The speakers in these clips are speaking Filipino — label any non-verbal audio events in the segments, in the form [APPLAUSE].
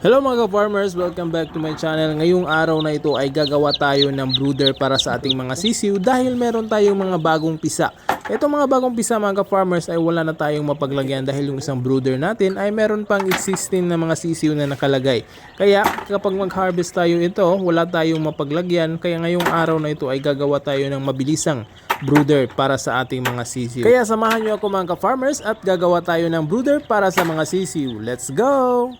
Hello mga farmers, welcome back to my channel. Ngayong araw na ito ay gagawa tayo ng brooder para sa ating mga sisiw dahil meron tayong mga bagong pisa. Ito mga bagong pisa mga farmers ay wala na tayong mapaglagyan dahil yung isang brooder natin ay meron pang existing na mga sisiw na nakalagay. Kaya kapag mag-harvest tayo ito, wala tayong mapaglagyan kaya ngayong araw na ito ay gagawa tayo ng mabilisang brooder para sa ating mga sisiw. Kaya samahan nyo ako mga farmers at gagawa tayo ng brooder para sa mga sisiw. Let's go!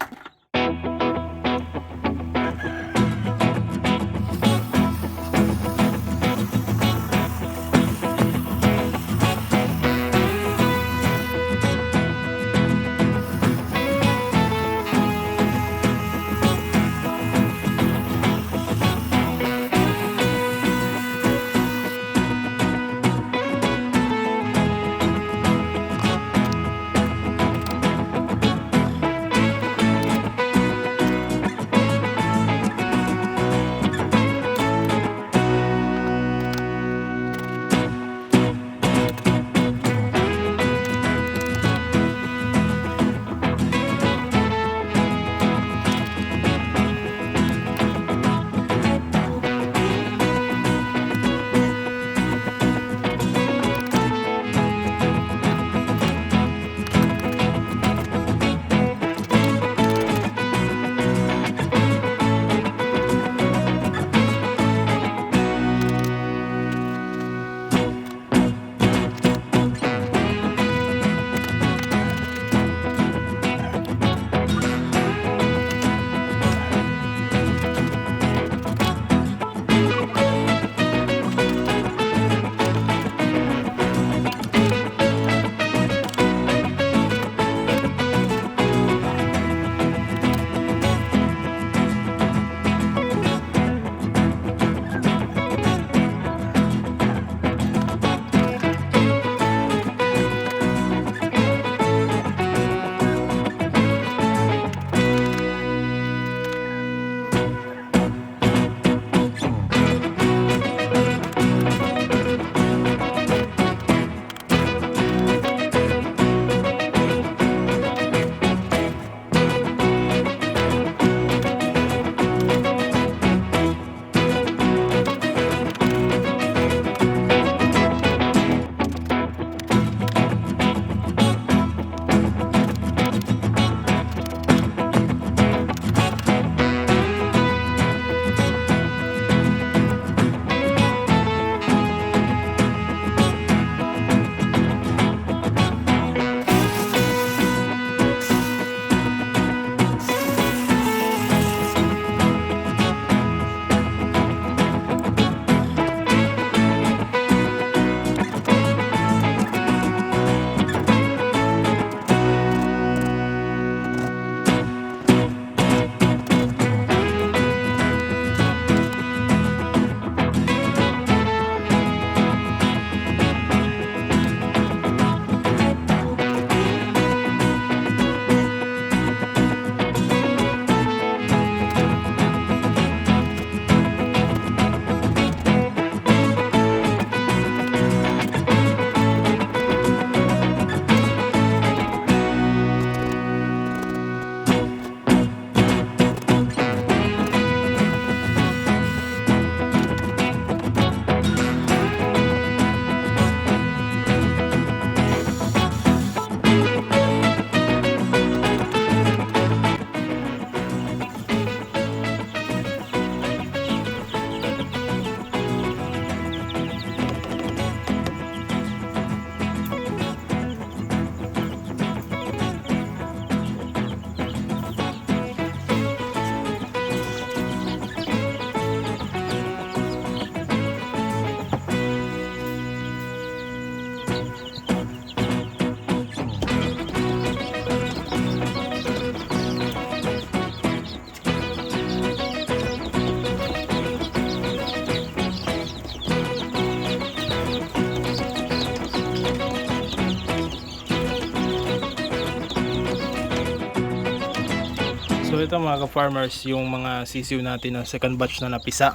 Ito mga ka-farmers, yung mga sisiw natin na second batch na napisa.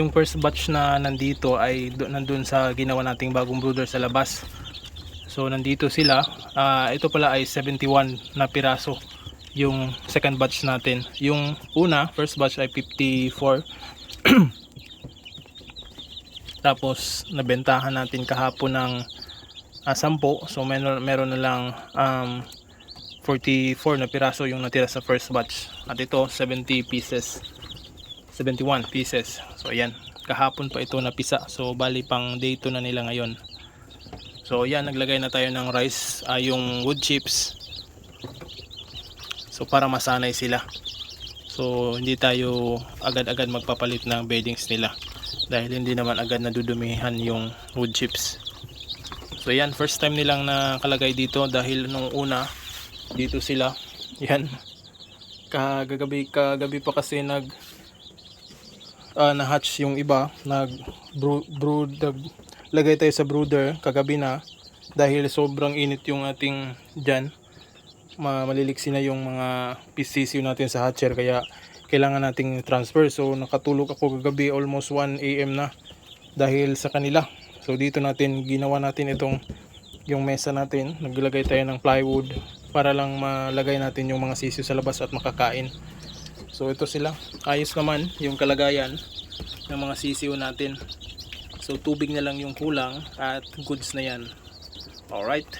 Yung first batch na nandito ay nandun sa ginawa nating bagong brooder sa labas. So nandito sila. Ah, ito pala ay 71 na piraso yung second batch natin. Yung una, first batch ay 54. [CLEARS THROAT] Tapos nabentahan natin kahapon ng ah, 10. So meron, meron na lang um, 44 na piraso yung natira sa first batch. At ito 70 pieces. 71 pieces. So ayan, kahapon pa ito napisa. So bali pang day 2 na nila ngayon. So yan, naglagay na tayo ng rice, ah, yung wood chips. So para masanay sila. So hindi tayo agad-agad magpapalit ng beddings nila. Dahil hindi naman agad nadudumihan yung wood chips. So yan, first time nilang nakalagay dito dahil nung una dito sila. Yan. Kagabi, kagabi pa kasi nag ah, na-hatch yung iba, nag brood, nag- lagay tayo sa brooder kagabi na dahil sobrang init yung ating dyan. Ma maliliksi na yung mga PCCU natin sa hatcher kaya kailangan nating transfer. So nakatulog ako kagabi almost 1 AM na dahil sa kanila. So dito natin ginawa natin itong yung mesa natin. Naglagay tayo ng plywood para lang malagay natin yung mga sisiyo sa labas at makakain. So ito sila. Ayos naman yung kalagayan ng mga sisiyo natin. So tubig na lang yung kulang at goods na yan. Alright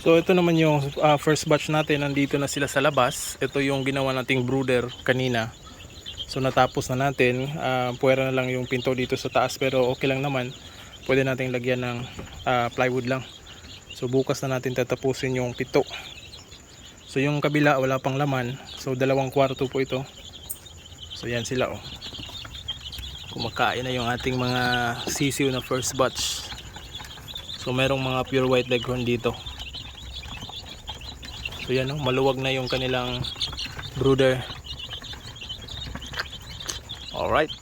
So ito naman yung ah, first batch natin, nandito na sila sa labas. Ito yung ginawa nating brooder kanina. So natapos na natin, Ah, puwera na lang yung pinto dito sa taas pero okay lang naman. Pwede nating lagyan ng ah, plywood lang. So bukas na natin tatapusin yung pito. So yung kabila wala pang laman. So dalawang kwarto po ito. So yan sila oh. Kumakain na yung ating mga sisiw na first batch. So merong mga pure white leghorn dito. So yan oh, maluwag na yung kanilang brooder. Alright.